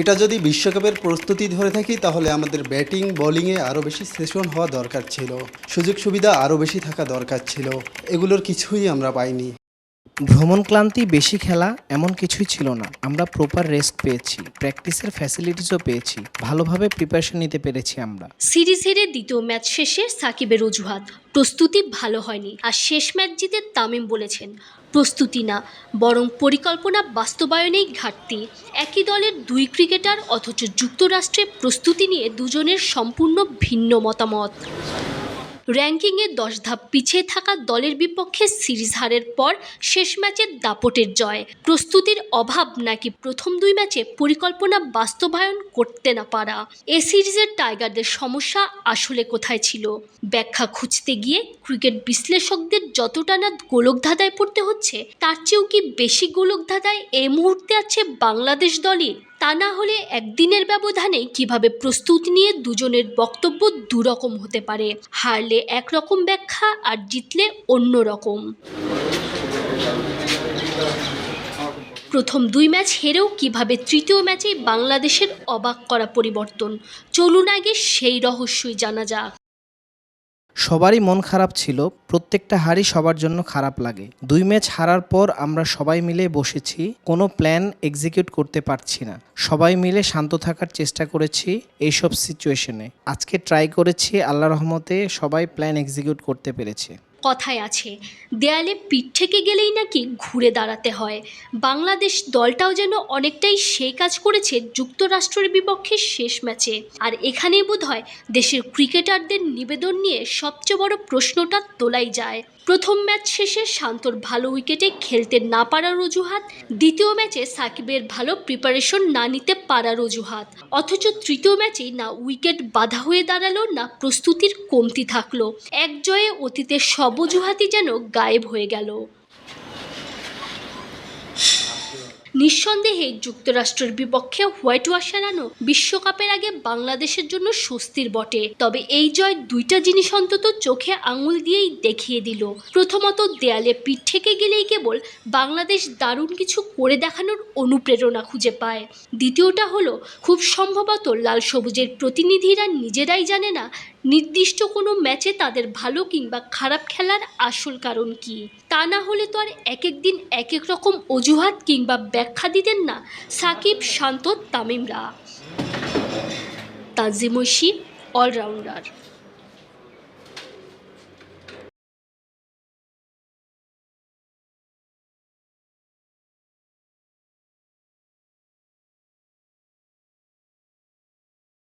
এটা যদি বিশ্বকাপের প্রস্তুতি ধরে থাকি তাহলে আমাদের ব্যাটিং বোলিংয়ে আরও বেশি সেশন হওয়া দরকার ছিল। সুযোগ সুবিধা আরও বেশি থাকা দরকার ছিল। এগুলোর কিছুই আমরা পাইনি। ভ্রমণ ক্লান্তি বেশি খেলা এমন কিছুই ছিল না। আমরা প্রপার রেস্ট পেয়েছি প্র্যাকটিসের ফ্যাসিলিটিসও পেয়েছি ভালোভাবে প্রিপারেশন নিতে পেরেছি আমরা। সিরিজ হেরে দ্বিতীয় ম্যাচ শেষে সাকিবের অজুহাত। প্রস্তুতি ভালো হয়নি আর শেষ ম্যাচ জিতে তামিম বলেছেন প্রস্তুতি না, বরং পরিকল্পনা বাস্তবায়নেই ঘাটতি। একই দলের দুই ক্রিকেটার অথচ যুক্তরাষ্ট্রে প্রস্তুতি নিয়ে দুজনের সম্পূর্ণ ভিন্ন মতামত। র্যাঙ্কিংয়ে দশ ধাপ পিছিয়ে থাকা দলের বিপক্ষে সিরিজ হারের পর শেষ ম্যাচের দাপটের জয়। প্রস্তুতির অভাব নাকি প্রথম দুই ম্যাচে পরিকল্পনা বাস্তবায়ন করতে না পারা। এ সিরিজের টাইগারদের সমস্যা আসলে কোথায় ছিল? ব্যাখ্যা খুঁজতে গিয়ে ক্রিকেট বিশ্লেষকদের যতটা না গোলকধাঁধায় পড়তে হচ্ছে, তার চেয়েও কি বেশি গোলকধাঁধায় এই মুহূর্তে আছে বাংলাদেশ দলই? তা না হলে একদিনের ব্যবধানে কীভাবে প্রস্তুতি নিয়ে দুজনের বক্তব্য দুরকম হতে পারে? হারলে একরকম ব্যাখ্যা আর জিতলে অন্য রকম প্রথম দুই ম্যাচ হেরেও কীভাবে তৃতীয় ম্যাচে বাংলাদেশের অবাক করা পরিবর্তন? চলুন আগে সেই রহস্যই জানা যাক। সবারই মন খারাপ ছিল, প্রত্যেকটা হারই সবার জন্য খারাপ লাগে। দুই ম্যাচ হারার পর আমরা সবাই মিলে বসেছি, কোনো প্ল্যান এক্সিকিউট করতে পারছি না। সবাই মিলে শান্ত থাকার চেষ্টা করেছি এইসব সিচুয়েশনে। আজকে ট্রাই করেছি আল্লাহ রহমতে সবাই প্ল্যান এক্সিকিউট করতে পেরেছে। কথায় আছে, দেয়ালে পিঠ থেকে গেলেই নাকি ঘুরে দাঁড়াতে হয়। বাংলাদেশ দলটাও যেন অনেকটাই সেই কাজ করেছে যুক্তরাষ্ট্রের বিপক্ষে শেষ ম্যাচে। আর এখানেই বোধ হয় দেশের ক্রিকেটারদের নিবেদন নিয়ে সবচেয়ে বড় প্রশ্নটা তোলাই যায়। প্রথম ম্যাচ শেষে শান্তর ভালো উইকেটে খেলতে না পারার অজুহাত, দ্বিতীয় ম্যাচে সাকিবের ভালো প্রিপারেশন না নিতে পারার অজুহাত। অথচ তৃতীয় ম্যাচেই না উইকেট বাধা হয়ে দাঁড়াল, না প্রস্তুতির কমতি থাকল। এক জয়ে অতীতের সব অজুহাতই যেন গায়েব হয়ে গেল। নিঃসন্দেহে যুক্তরাষ্ট্রের বিপক্ষে হোয়াইট ওয়াশ হারানো বিশ্বকাপের আগে বাংলাদেশের জন্য স্বস্তির বটে। তবে এই জয় দুইটা জিনিস অন্তত চোখে আঙুল দিয়েই দেখিয়ে দিল। প্রথমত, দেয়ালে পিঠ থেকে গেলেই কেবল বাংলাদেশ দারুণ কিছু করে দেখানোর অনুপ্রেরণা খুঁজে পায়। দ্বিতীয়টা হলো, খুব সম্ভবত লাল সবুজের প্রতিনিধিরা নিজেরাই জানে না নির্দিষ্ট কোনো ম্যাচে তাদের ভালো কিংবা খারাপ খেলার আসল কারণ কি। তা না হলে তো আর এক এক দিন এক এক রকম অজুহাত কিংবা ব্যাখ্যা দিতেন না। সাকিব শান্ত তামিমরা। তাজিমসি অলরাউন্ডার